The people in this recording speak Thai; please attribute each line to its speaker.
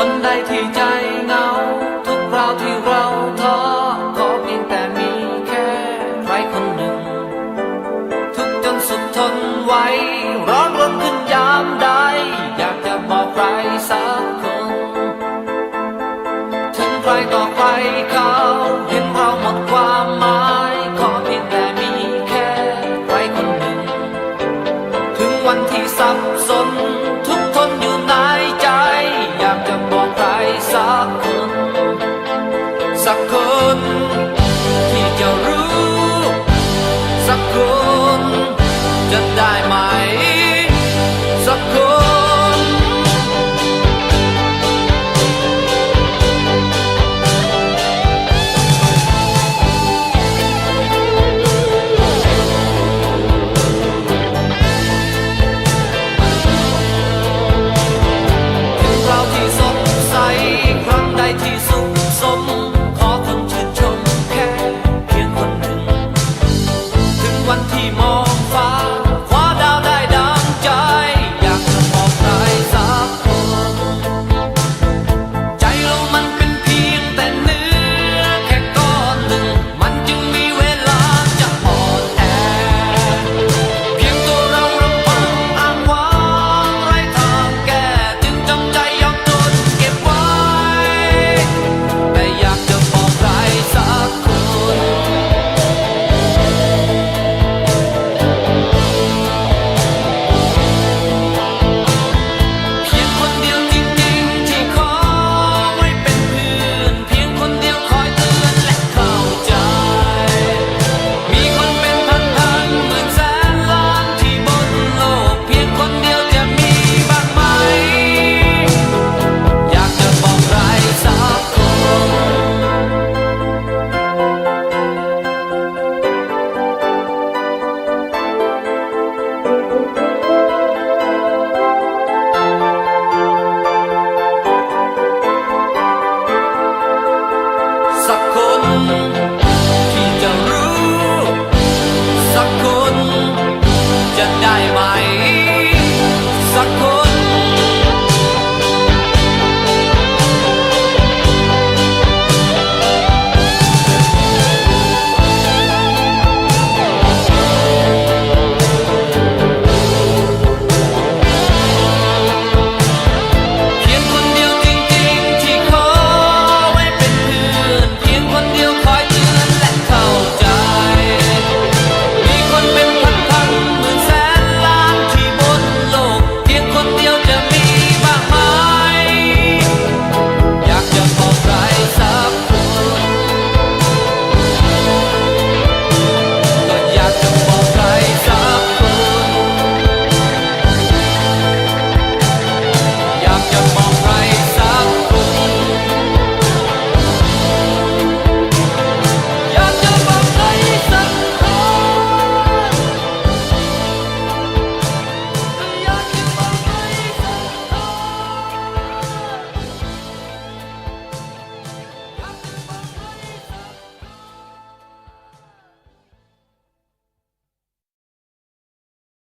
Speaker 1: คนใดที่ใจเหงา ทุกคราวที่เราท้อขอเพียงแต่มีแค่ใครคนหนึ่ง ทุกจนสุดทนไว้ ร้อนรนขึ้นยามใด อยากจะบอกใครสักคน ถึงใครต่อใครเขาากลจะได้ไหม anymore.